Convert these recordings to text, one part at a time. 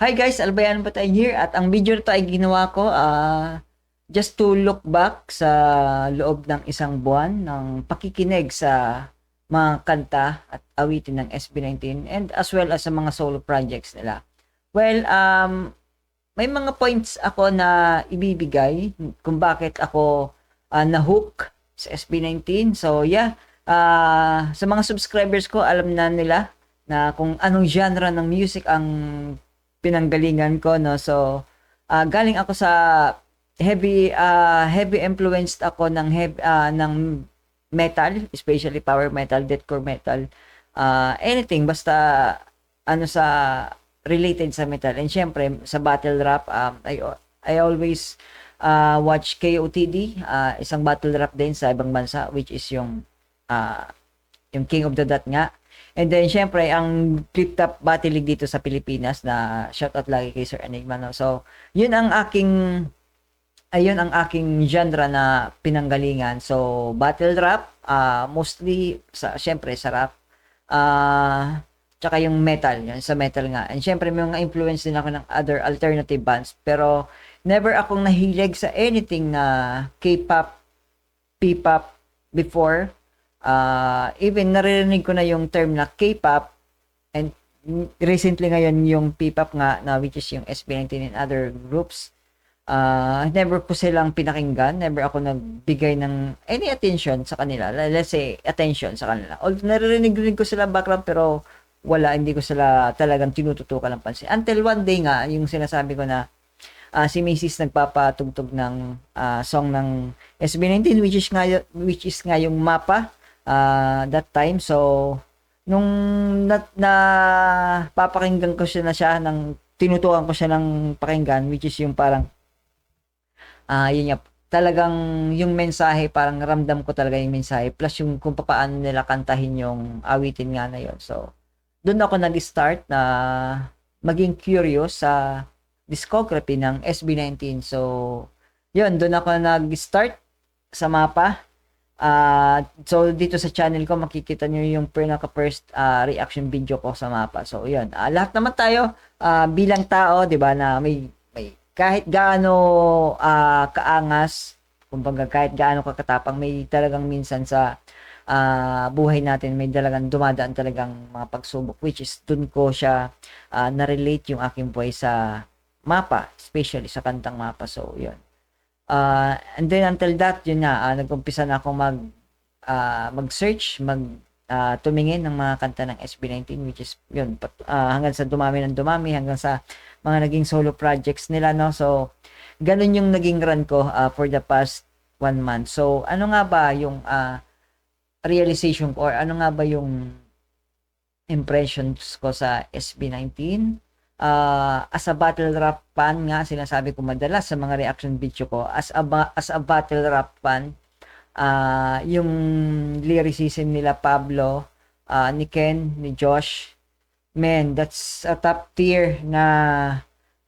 Hi guys, Albayan pa tayo here at ang video na to ay ginawa ko ah, just to look back sa loob ng isang buwan ng pakikinig sa mga kanta at awitin ng SB19 and as well as sa mga solo projects nila. Well, um, may mga points ako na ibibigay kung bakit ako ah, na-hook sa SB19. So yeah, ah, sa mga subscribers ko, alam na nila na kung anong genre ng music ang pinanggalingan ko no? So ah, galing ako sa heavy ah, heavy influenced ako ng heavy, ah, ng metal especially power metal deathcore metal ah, anything basta ano sa related sa metal. And syempre sa battle rap um, I I always ah, watch KOTD ah, isang battle rap din sa ibang bansa which is yung ah, yung King of the Dot nga And then, syempre, ang Clip Top Battle League dito sa Pilipinas na shoutout lagi kay Sir Enigma. No? So, yun ang aking ayun ang aking genre na pinanggalingan. So, battle rap, ah, mostly, sa, syempre, sa rap. ah tsaka yung metal, yun, sa metal nga. And syempre, may mga influence din ako ng other alternative bands. Pero, never akong nahilig sa anything na K-pop, P-pop before uh, even naririnig ko na yung term na K-pop and recently ngayon yung P-pop nga na which is yung SB19 and other groups. Uh, never ko silang pinakinggan never ako nagbigay ng any attention sa kanila let's say attention sa kanila. Although naririnig rin ko sila background pero wala hindi ko sila talagang tinututukan ng pansin. Until one day nga yung sinasabi ko na uh, si Macy's nagpapatugtog ng uh, song ng SB19 which is nga which is nga yung mapa uh, that time. So, nung na, na papakinggan ko siya na siya ng tinutukan ko siya ng pakinggan which is yung parang ah uh, yun nga talagang yung mensahe parang ramdam ko talaga yung mensahe plus yung kung paano nila kantahin yung awitin nga na yon so doon ako nag-start na maging curious sa discography ng SB19 so yun doon ako nag-start sa mapa Uh, so dito sa channel ko makikita niyo yung pinaka first uh, reaction video ko sa mapa. So yun, uh, lahat naman tayo uh, bilang tao, 'di ba, na may, may kahit gaano uh, kaangas, kumbaga kahit gaano kakatapang, may talagang minsan sa uh, buhay natin may talagang dumadaan talagang mga pagsubok which is dun ko siya uh, na-relate yung aking buhay sa mapa, especially sa kantang mapa. So yun. Uh, and then until that, yun nga, uh, nag-umpisa na akong mag, uh, mag-search, mag, uh, tumingin ng mga kanta ng SB19 which is yun, pat, uh, hanggang sa dumami ng dumami, hanggang sa mga naging solo projects nila, no? So, ganun yung naging run ko uh, for the past one month. So, ano nga ba yung uh, realization ko or ano nga ba yung impressions ko sa SB19? Uh, as a battle rap fan nga sinasabi ko madalas sa mga reaction video ko as a as a battle rap fan uh, yung lyricism nila Pablo uh, ni Ken ni Josh man that's a top tier na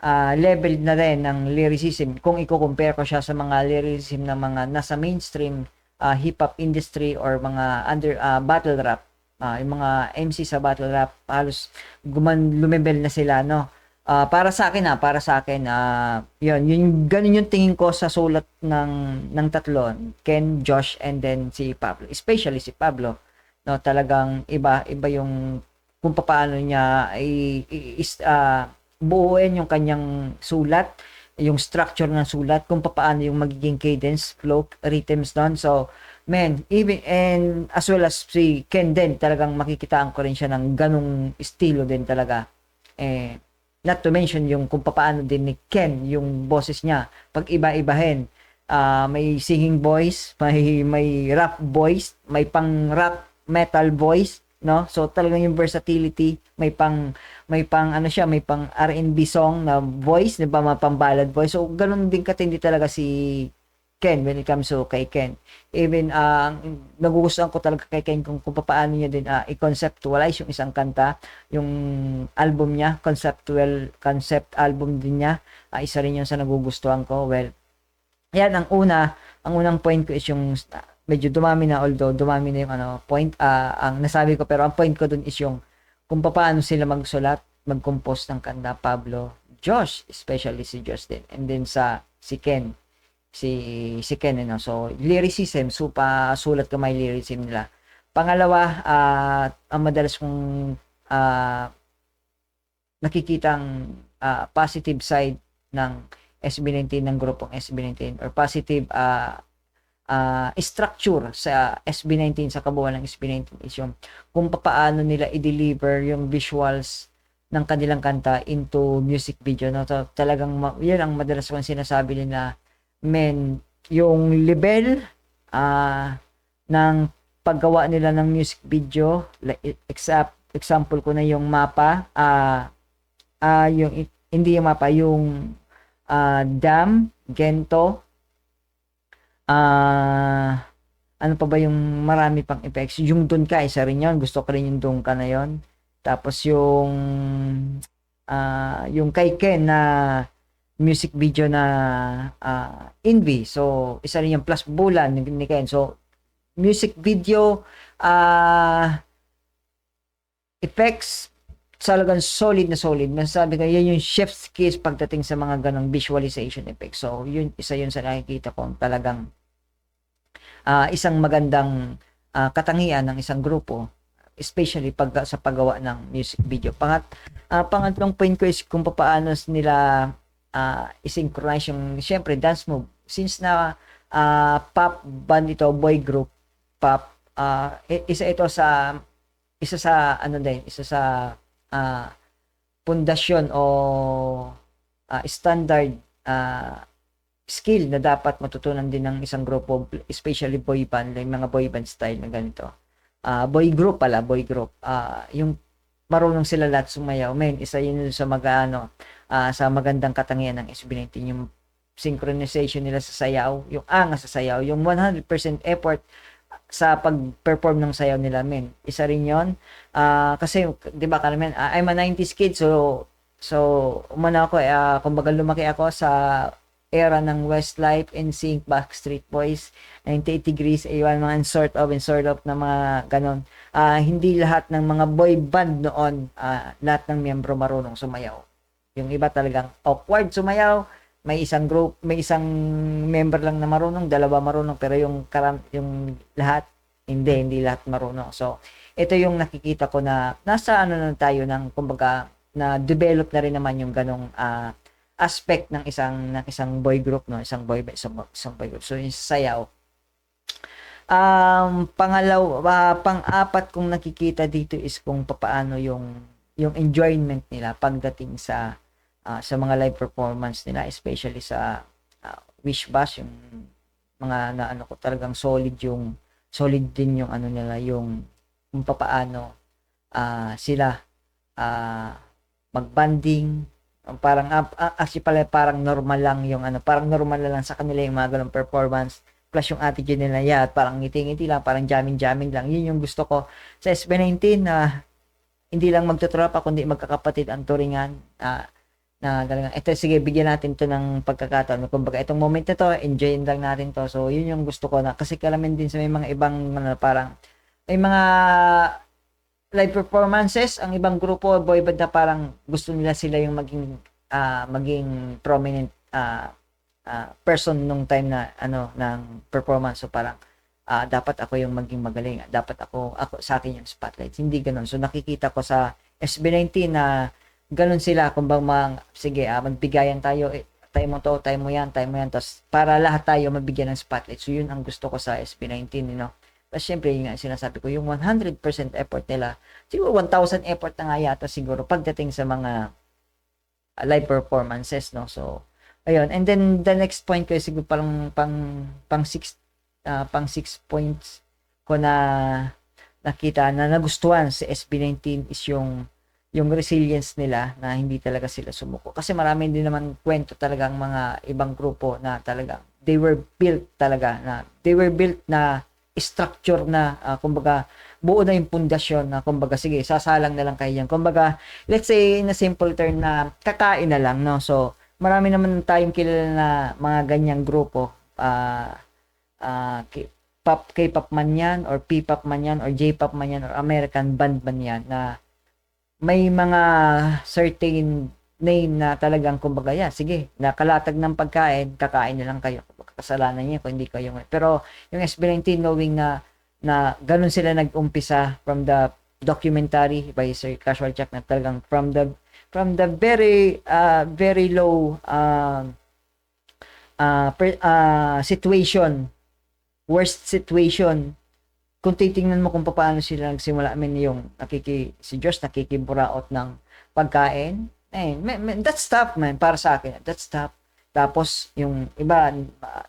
uh, level na rin ng lyricism. Kung i-compare ko siya sa mga lyricism ng mga nasa mainstream uh, hip hop industry or mga under uh, battle rap uh, yung mga MC sa battle rap halos guman lumebel na sila no? Uh, para sa akin ah para sa akin uh, yun yung ganun yung tingin ko sa sulat ng ng tatlo Ken Josh and then si Pablo especially si Pablo no? Talagang iba iba yung kung paano niya i, is uh, buuin yung kanyang sulat yung structure ng sulat kung paano yung magiging cadence flow rhythms doon so man, even, and as well as si Ken din, talagang makikitaan ko rin siya ng ganong estilo din talaga. Eh, not to mention yung kung paano din ni Ken, yung boses niya, pag iba-ibahin, uh, may singing voice, may, may rap voice, may pang rap metal voice, no? So talagang yung versatility, may pang may pang ano siya, may pang R&B song na voice, 'di ba, pang ballad voice. So ganun din katindi talaga si Ken when it comes to kay Ken. Even uh, nagugustuhan ko talaga kay Ken kung, kung paano niya din uh, i-conceptualize yung isang kanta, yung album niya, conceptual concept album din niya. Uh, isa rin yung sa nagugustuhan ko. Well, yan ang una, ang unang point ko is yung medyo dumami na although dumami na yung ano point uh, ang nasabi ko pero ang point ko dun is yung kung paano sila magsulat mag-compose ng kanta Pablo Josh, especially si Josh din. And then sa si Ken, si si Ken, know. So, lyricism, supa, sulat kamay lyricism nila. Pangalawa, ah ang madalas kong ah nakikitang ah, positive side ng SB19 ng grupong SB19 or positive ah ah, structure sa SB19 sa kabuuan ng SB19 is yung kung paano nila i-deliver yung visuals ng kanilang kanta into music video no so, talagang yun ang madalas kong sinasabi nila men yung level ah ng paggawa nila ng music video like example example ko na yung mapa ah ah yung hindi yung mapa yung ah, dam gento ah ano pa ba yung marami pang effects? Yung doon ka isa rin yun. Gusto ko rin yung doon ka na yon tapos yung ah yung kay Ken na music video na ah, Envy. So, isa rin yung Plus Bulan ni, ni Ken. So, music video ah effects talagang solid na solid. Masasabi ko, yan yung chef's kiss pagdating sa mga ganong visualization effects. So, yun, isa yun sa nakikita ko talagang ah, isang magandang ah, katangian ng isang grupo especially pag sa paggawa ng music video. Pangat ah, pangatlong point ko is kung paano nila ah, i-synchronize yung syempre dance move since na ah, pop band ito, boy group, pop i- isa ito sa isa sa ano din, isa sa ah, pundasyon o ah, standard ah, skill na dapat matutunan din ng isang grupo, especially boy band, like mga boy band style na ganito ah boy group pala, boy group. ah yung marunong sila lahat sumayaw. Men, isa yun sa mag-ano, ah, sa magandang katangian ng SB19 yung synchronization nila sa sayaw, yung angas sa sayaw, yung 100% effort sa pag-perform ng sayaw nila, men. Isa rin yun. Ah, kasi, di ba, Carmen, ah, I'm a 90s kid, so, so, umano ako, uh, kumbaga lumaki ako sa era ng Westlife, NSYNC, Backstreet Boys, 98 Degrees, A1, mga sort of and sort of na mga ganon. Ah, hindi lahat ng mga boy band noon, ah, lahat ng miyembro marunong sumayaw. Yung iba talagang awkward sumayaw, may isang group, may isang member lang na marunong, dalawa marunong, pero yung karam, yung lahat, hindi, hindi lahat marunong. So, ito yung nakikita ko na nasa ano na tayo ng kumbaga na develop na rin naman yung ganong ah, aspect ng isang ng isang boy group no? Isang boy isang, isang boy group. So yung sayaw. Um pangalaw uh, pang-apat kong nakikita dito is kung papaano yung yung enjoyment nila pagdating sa uh, sa mga live performance nila especially sa uh, Wish Bash yung mga na ano ko talagang solid yung solid din yung ano nila yung kung papaano uh, sila uh, magbanding. Parang uh, actually pala parang normal lang yung ano parang normal lang sa kanila yung mga ganong performance. Plus yung attitude nila yeah, at parang ngiti-ngiti lang parang jamming-jamming lang. Yun yung gusto ko. Sa SB19 na uh, hindi lang magtutropa kundi magkakapatid ang turingan uh, na talagang ito sige bigyan natin to ng pagkakataon kumbaga itong moment na to enjoy lang natin to so yun yung gusto ko na kasi kalamin din sa may mga ibang ano, parang may mga live performances, ang ibang grupo, boy band na parang gusto nila sila yung maging uh, maging prominent uh, uh, person nung time na ano ng performance. So parang uh, dapat ako yung maging magaling. Dapat ako ako sa akin yung spotlight. Hindi ganoon. So nakikita ko sa SB19 na ganun sila kung bang mga, sige, uh, magbigayan tayo, eh, tayo mo to, tayo mo yan, tayo mo yan. Tapos para lahat tayo mabigyan ng spotlight. So yun ang gusto ko sa SB19, you know. Tapos syempre, yun nga sinasabi ko, yung 100% effort nila, siguro 1,000 effort na nga yata siguro pagdating sa mga uh, live performances, no? So, ayun. And then, the next point ko, siguro parang pang, pang 6 uh, pang 6 points ko na nakita na nagustuhan sa SB19 is yung yung resilience nila na hindi talaga sila sumuko. Kasi marami din naman kwento talagang mga ibang grupo na talaga they were built talaga na they were built na structure na uh, kumbaga buo na yung pundasyon na kumbaga sige sasalang na lang kayo yan kumbaga let's say in a simple term na kakain na lang no? So marami naman tayong kilala na mga ganyang grupo. Uh, uh, pop K-pop man yan or P-pop man yan or J-pop man yan or American band man yan na may mga certain name na talagang kumbaga, yeah, sige, nakalatag ng pagkain, kakain na lang kayo. Kasalanan niya kung hindi kayo. Pero yung SB19 knowing na na ganun sila nag-umpisa from the documentary by Sir Casual Chuck na talagang from the from the very uh, very low uh, uh, per, uh, situation worst situation kung titingnan mo kung paano sila nagsimula I mean yung nakiki si Josh nakikiburaot ng pagkain eh that's tough man para sa akin that's tough tapos yung iba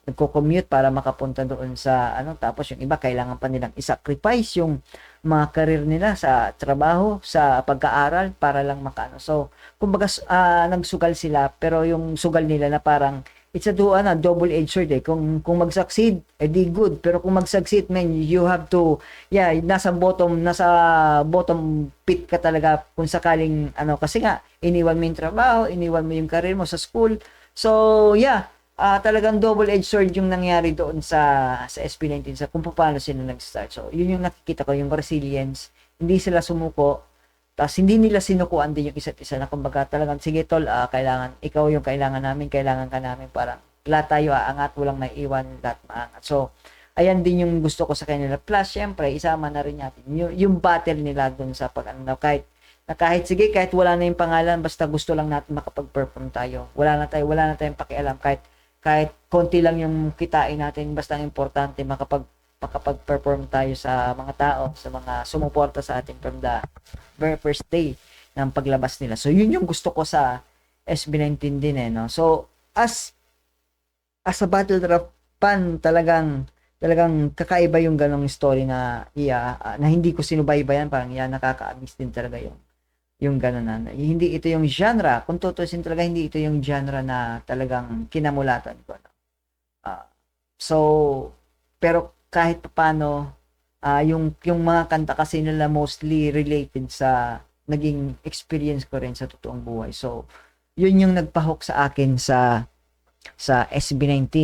nagko-commute para makapunta doon sa ano tapos yung iba kailangan pa nilang i-sacrifice yung mga career nila sa trabaho, sa pagkaaral para lang makaano. So, kumbaga uh, nagsugal sila pero yung sugal nila na parang it's a do ano, double edged sword eh. Kung kung mag-succeed, eh good. Pero kung mag-succeed, man, you have to yeah, nasa bottom, nasa bottom pit ka talaga kung sakaling ano kasi nga iniwan mo yung trabaho, iniwan mo yung career mo sa school. So, yeah, uh, talagang double-edged sword yung nangyari doon sa sa SP19 sa kung paano sila nag-start. So, yun yung nakikita ko, yung resilience. Hindi sila sumuko. Tapos hindi nila sinukuan din yung isa't isa na kumbaga talagang sige tol, uh, kailangan ikaw yung kailangan namin, kailangan ka namin para lahat tayo aangat, walang maiiwan, lahat maangat. So, ayan din yung gusto ko sa kanila. Plus, syempre, isama na rin natin yung, yung battle nila doon sa pag ano, kahit na kahit sige kahit wala na yung pangalan basta gusto lang natin makapag-perform tayo wala na tayo wala na tayong pakialam kahit kahit konti lang yung kitain natin, basta importante makapag makapag-perform tayo sa mga tao, sa mga sumuporta sa atin from the very first day ng paglabas nila. So, yun yung gusto ko sa SB19 din eh, no? So, as as a battle rap fan, talagang talagang kakaiba yung ganong story na iya uh, na hindi ko sinubaybayan parang yan nakaka-amaze din talaga yung yung gano'n na. Hindi ito yung genre. Kung tutusin talaga, hindi ito yung genre na talagang kinamulatan ko. Uh, so, pero kahit paano, uh, yung, yung mga kanta kasi nila mostly related sa naging experience ko rin sa totoong buhay. So, yun yung nagpahok sa akin sa sa SB19,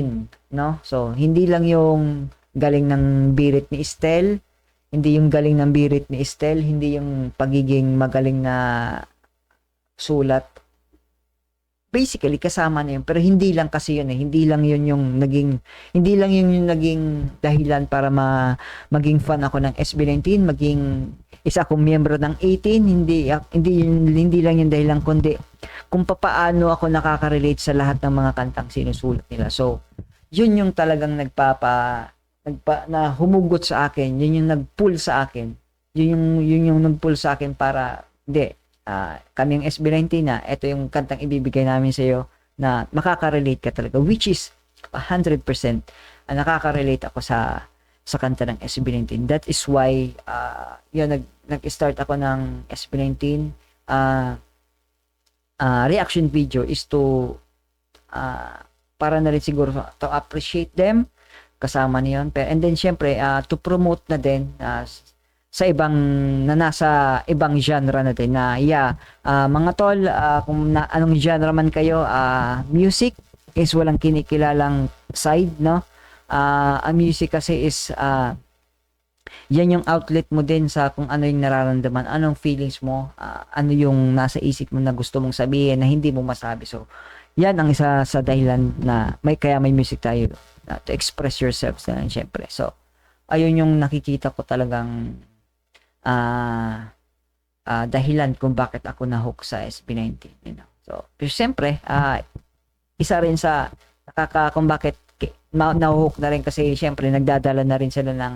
no? So, hindi lang yung galing ng birit ni Estelle, hindi yung galing ng birit ni Estelle, hindi yung pagiging magaling na sulat. Basically, kasama na yun. Pero hindi lang kasi yun eh. Hindi lang yun yung naging, hindi lang yun yung naging dahilan para ma, maging fan ako ng SB19, maging isa akong miyembro ng 18, hindi, hindi, hindi lang yung dahilan, kundi kung papaano ako nakaka-relate sa lahat ng mga kantang sinusulat nila. So, yun yung talagang nagpapa nagpa, na humugot sa akin, yun yung nag-pull sa akin. Yun yung, yun yung nag-pull sa akin para, hindi, uh, kami yung SB19 na, ito yung kantang ibibigay namin sa iyo na makaka-relate ka talaga, which is 100% uh, nakaka-relate ako sa sa kanta ng SB19. That is why, uh, yun, nag, nag-start ako ng SB19. Uh, uh, reaction video is to, uh, para na rin siguro to appreciate them, kasama niyon. Pero and then syempre uh, to promote na din uh, sa ibang na nasa ibang genre na din na yeah, uh, mga tol uh, kung na, anong genre man kayo, uh, music is walang kinikilalang side, no? Uh, ang music kasi is uh, yan yung outlet mo din sa kung ano yung nararamdaman, anong feelings mo, uh, ano yung nasa isip mo na gusto mong sabihin na hindi mo masabi. So, yan ang isa sa dahilan na may kaya may music tayo uh, to express yourself na syempre. So, ayun yung nakikita ko talagang uh, uh, dahilan kung bakit ako na-hook sa SB19. You know? So, pero syempre, uh, isa rin sa nakaka kung bakit na-hook na rin kasi syempre nagdadala na rin sila ng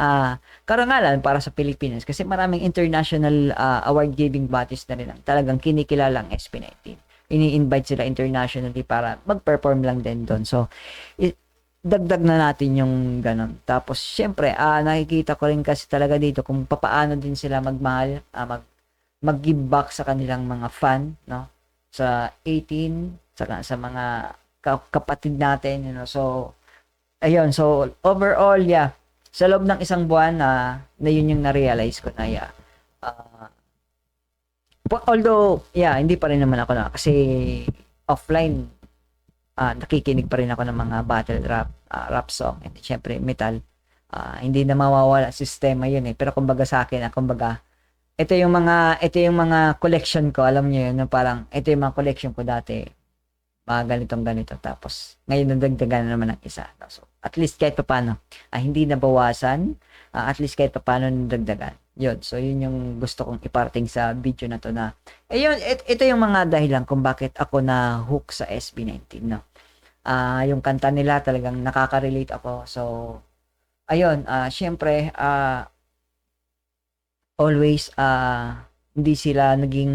uh, karangalan para sa Pilipinas kasi maraming international uh, award giving bodies na rin ang talagang kinikilala ang SB19 ini-invite sila internationally para mag-perform lang din doon so it, dagdag na natin yung ganun. Tapos, syempre, uh, nakikita ko rin kasi talaga dito kung papaano din sila magmahal, uh, mag, mag-give back sa kanilang mga fan, no? Sa 18, sa, sa mga kapatid natin, you know. So, ayun. So, overall, yeah. Sa loob ng isang buwan, uh, na yun yung na-realize ko na, yeah. Uh, although, yeah, hindi pa rin naman ako na, kasi offline, uh, nakikinig pa rin ako ng mga battle rap, uh, rap song, and syempre metal. Uh, hindi na mawawala sistema yun eh. Pero kumbaga sa akin, uh, kumbaga, ito yung mga ito yung mga collection ko, alam niyo yun, parang ito yung mga collection ko dati. Mga ganitong ganito tapos ngayon nadagdagan na naman ng isa. So, at least kahit paano, ah, hindi nabawasan, ah, at least kahit paano nadagdagan. Yun. So, yun yung gusto kong iparating sa video na to na, eh, yun, it, ito yung mga dahilan kung bakit ako na hook sa SB19, no? Ah, yung kanta nila talagang nakaka-relate ako. So, ayun, ah, syempre, ah, always, ah, hindi sila naging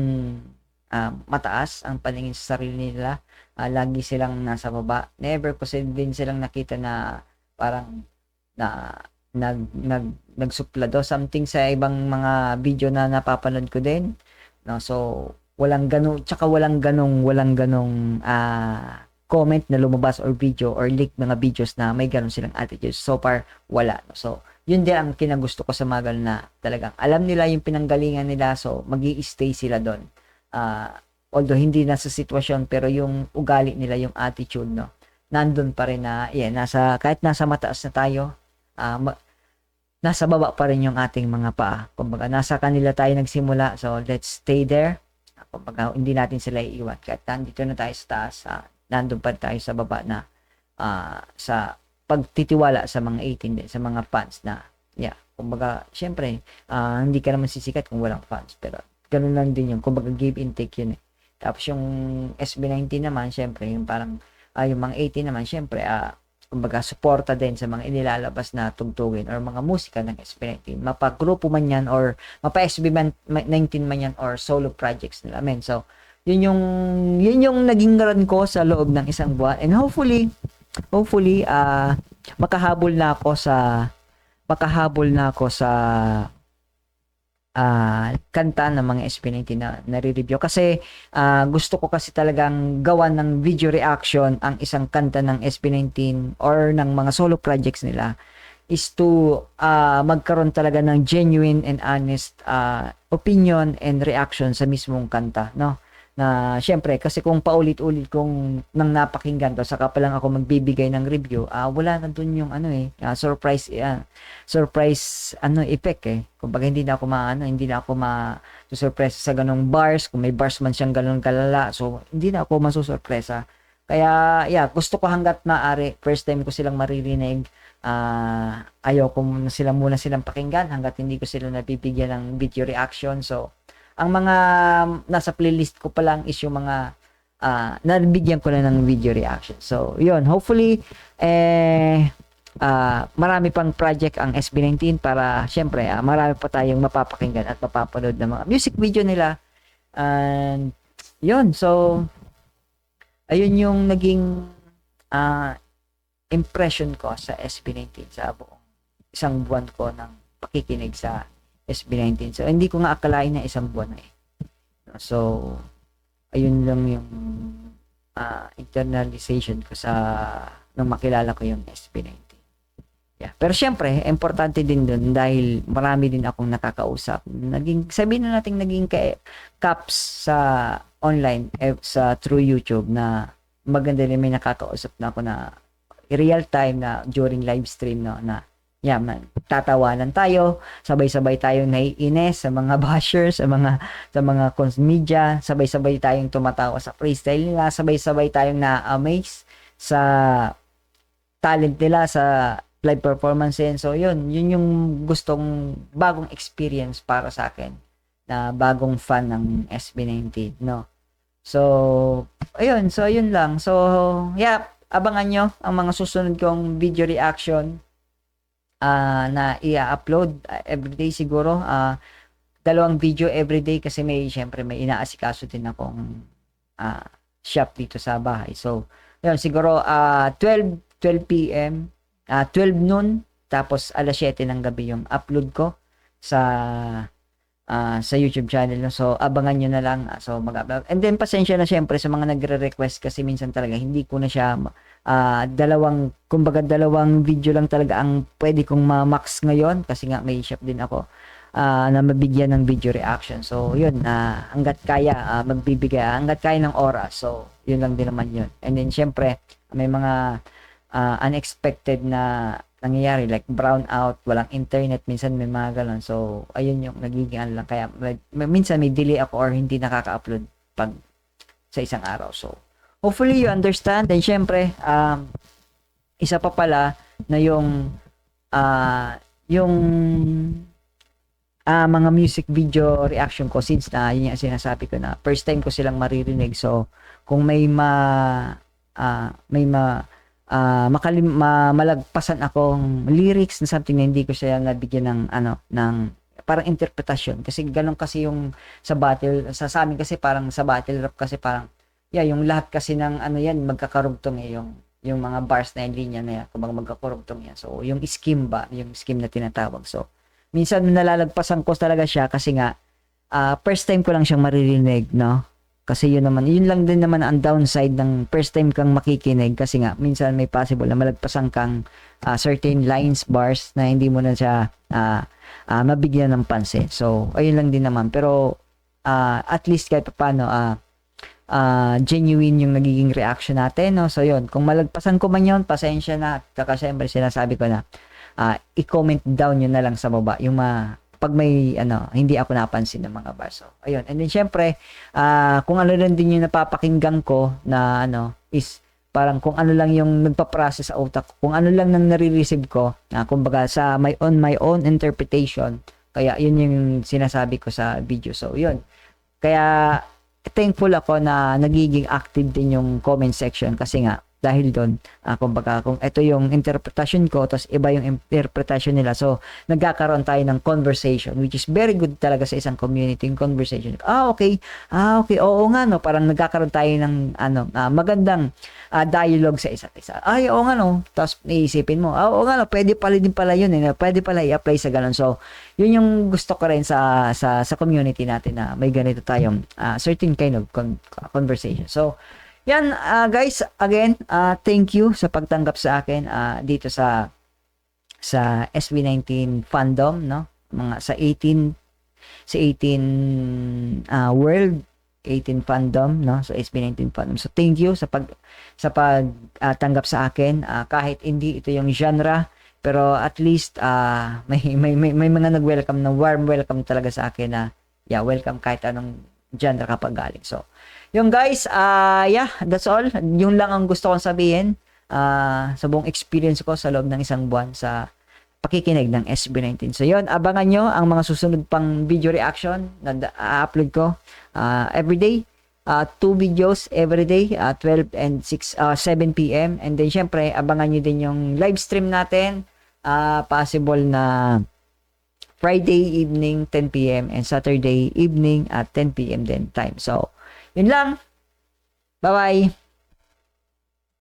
ah, mataas ang paningin sa sarili nila. Ah, lagi silang nasa baba. Never ko din silang nakita na parang na nag nag nagsuplado something sa ibang mga video na napapanood ko din. No, so walang ganong tsaka walang ganong walang ganong ah comment na lumabas or video or leak mga videos na may ganon silang attitude. So far wala. No? So yun din ang kinagusto ko sa mga ganun na talagang alam nila yung pinanggalingan nila so magi stay sila doon. Ah although hindi na sa sitwasyon pero yung ugali nila, yung attitude no. Nandun pa rin na yeah, nasa kahit nasa mataas na tayo, ma- nasa baba pa rin yung ating mga paa. Kumbaga nasa kanila tayo nagsimula. So let's stay there. Kumbaga hindi natin sila iiwan. Kahit nandito na tayo sa taas, ah, nandun pa tayo sa baba na ah, sa pagtitiwala sa mga 18 din, sa mga fans na yeah, kumbaga syempre ah, hindi ka naman sisikat kung walang fans pero ganun lang din yun. Kumbaga give and take yun eh. Tapos yung SB19 naman, syempre, yung parang, ah, yung mga 18 naman, syempre, ah, kumbaga, suporta din sa mga inilalabas na tugtugin or mga musika ng SB19. Mapagrupo man yan or mapa-SB19 man yan or solo projects nila. Amen. So, yun yung, yun yung naging run ko sa loob ng isang buwan. And hopefully, hopefully, ah, makahabol na ako sa, makahabol na ako sa, ah kanta ng mga SB19 na nare-review. Kasi ah, gusto ko kasi talagang gawa ng video reaction ang isang kanta ng SB19 or ng mga solo projects nila is to ah, magkaroon talaga ng genuine and honest ah, opinion and reaction sa mismong kanta no na syempre kasi kung paulit-ulit kong nang napakinggan to saka pa lang ako magbibigay ng review ah wala na dun yung ano eh ah, surprise ah, surprise ano effect eh. Kumbaga hindi na ako maano hindi na ako ma surprise sa ganong bars. Kung may bars man siyang ganun kalala so hindi na ako masusurpresa. Kaya yeah gusto ko hanggat maaari first time ko silang maririnig ah ayaw ko muna sila muna silang pakinggan hanggat hindi ko sila nabibigyan ng video reaction. So ang mga nasa playlist ko pa lang is yung mga ah nabigyan ko na ng video reaction. So, yun. Hopefully, eh, ah marami pang project ang SB19 para, syempre, ah, marami pa tayong mapapakinggan at mapapanood ng mga music video nila. And, yun. So, ayun yung naging ah impression ko sa SB19 sa buong isang buwan ko ng pakikinig sa SB19. So, hindi ko nga akalain na isang buwan na eh. So, ayun lang yung ah, internalization ko sa nung makilala ko yung SB19. Yeah. Pero syempre, importante din dun dahil marami din akong nakakausap. Naging, sabihin na natin naging kay, caps sa online, eh, sa through YouTube na maganda rin may nakakausap na ako na real time na during live stream no, na yeah, tatawanan tayo, sabay-sabay tayong naiinis sa mga bashers, sa mga sa mga cons media, sabay-sabay tayong tumatawa sa freestyle nila, sabay-sabay tayong na-amaze sa talent nila sa live performance and so yun, yun yung gustong bagong experience para sa akin na bagong fan ng SB19, no. So, ayun, so ayun lang. So, yeah, abangan nyo ang mga susunod kong video reaction ah na i-upload uh, everyday siguro ah dalawang video everyday kasi may syempre may inaasikaso din akong ah shop dito sa bahay. So, yun siguro ah 12 12 PM, ah 12 noon tapos alas 7 ng gabi yung upload ko sa ah sa YouTube channel. No? So, abangan nyo na lang. Ah, So, mag-upload. And then, pasensya na syempre sa mga nagre-request kasi minsan talaga hindi ko na siya ah dalawang, kumbaga dalawang video lang talaga ang pwede kong ma-max ngayon kasi nga may shop din ako ah na mabigyan ng video reaction. So, yun, na hanggat kaya, ah, magbibigay, hanggat kaya ng oras. So, yun lang din naman yun. And then, syempre, may mga ah, unexpected na nangyayari like brown out, walang internet, minsan may mga ganun. So, ayun yung nagiging ano lang. Kaya may- minsan may delay ako or hindi nakaka-upload pag sa isang araw. So, hopefully you understand. And syempre, um, isa pa pala na yung ah yung ah mga music video reaction ko since na yun yung sinasabi ko na first time ko silang maririnig. So, kung may ma ah, may ma ah, makalim, ma, malagpasan akong lyrics na something na hindi ko siya nabigyan ng ano ng parang interpretasyon kasi ganun kasi yung sa battle sa, sa amin kasi parang sa battle rap kasi parang yeah yung lahat kasi ng ano yan magkakarugtong eh yung yung mga bars na yan linya na yan kumbaga magkakarugtong yan so yung scheme ba yung scheme na tinatawag so minsan nalalagpasan ko talaga siya kasi nga ah, first time ko lang siyang maririnig no kasi yun naman, yun lang din naman ang downside ng first time kang makikinig kasi nga minsan may possible na malagpasan kang ah, certain lines, bars na hindi mo na siya ah, ah, mabigyan ng pansin. So, ayun lang din naman. Pero ah, at least kahit paano ah, ah, genuine yung nagiging reaction natin. No? So, yun. Kung malagpasan ko man yun, pasensya na. Kaka syempre, sinasabi ko na ah, i-comment down yun na lang sa baba. Yung ma pag may ano hindi ako napansin ng mga bars. So, ayun. And then syempre, ah kung ano lang din yung napapakinggan ko na ano is parang kung ano lang yung nagpa-process sa utak ko, kung ano lang nang nare-receive ko, na kumbaga sa my own my own interpretation. Kaya yun yung sinasabi ko sa video. So, yun. Kaya thankful ako na nagiging active din yung comment section kasi nga dahil doon, ah, kumbaga kung ito yung interpretation ko tapos iba yung interpretation nila. So, nagkakaroon tayo ng conversation which is very good talaga sa isang community yung conversation. Ah, okay. Ah, okay. Oo nga no, parang nagkakaroon tayo ng ano, ah, magandang ah, dialogue sa isa't isa. Ay, oo nga no. Tapos iisipin mo, ah, oo nga no, pwede pala din pala yun eh. Pwede pala i-apply sa ganun. So, yun yung gusto ko rin sa sa sa community natin na may ganito tayong ah, certain kind of con- conversation. So, yan ah, guys, again, ah, thank you sa pagtanggap sa akin ah, dito sa sa SB19 fandom, no? Mga sa 18 sa 18 ah, world 18 fandom, no? So SB19 fandom. So thank you sa pag sa pagtanggap sa akin Ah, kahit hindi ito yung genre pero at least ah, may, may may may mga nag-welcome na warm welcome talaga sa akin na yeah, welcome kahit anong genre kapag galing. So, yung guys, ah yeah, that's all. Yung lang ang gusto kong sabihin ah sa buong experience ko sa loob ng isang buwan sa pakikinig ng SB19. So, yun, abangan nyo ang mga susunod pang video reaction na upload ko ah everyday. Uh, two videos every day, uh, 12 and 6, uh, 7 p.m. And then, syempre, abangan nyo din yung live stream natin. ah possible na Friday evening 10 p.m. and Saturday evening at 10 p.m. din time. So, yun lang. Bye-bye.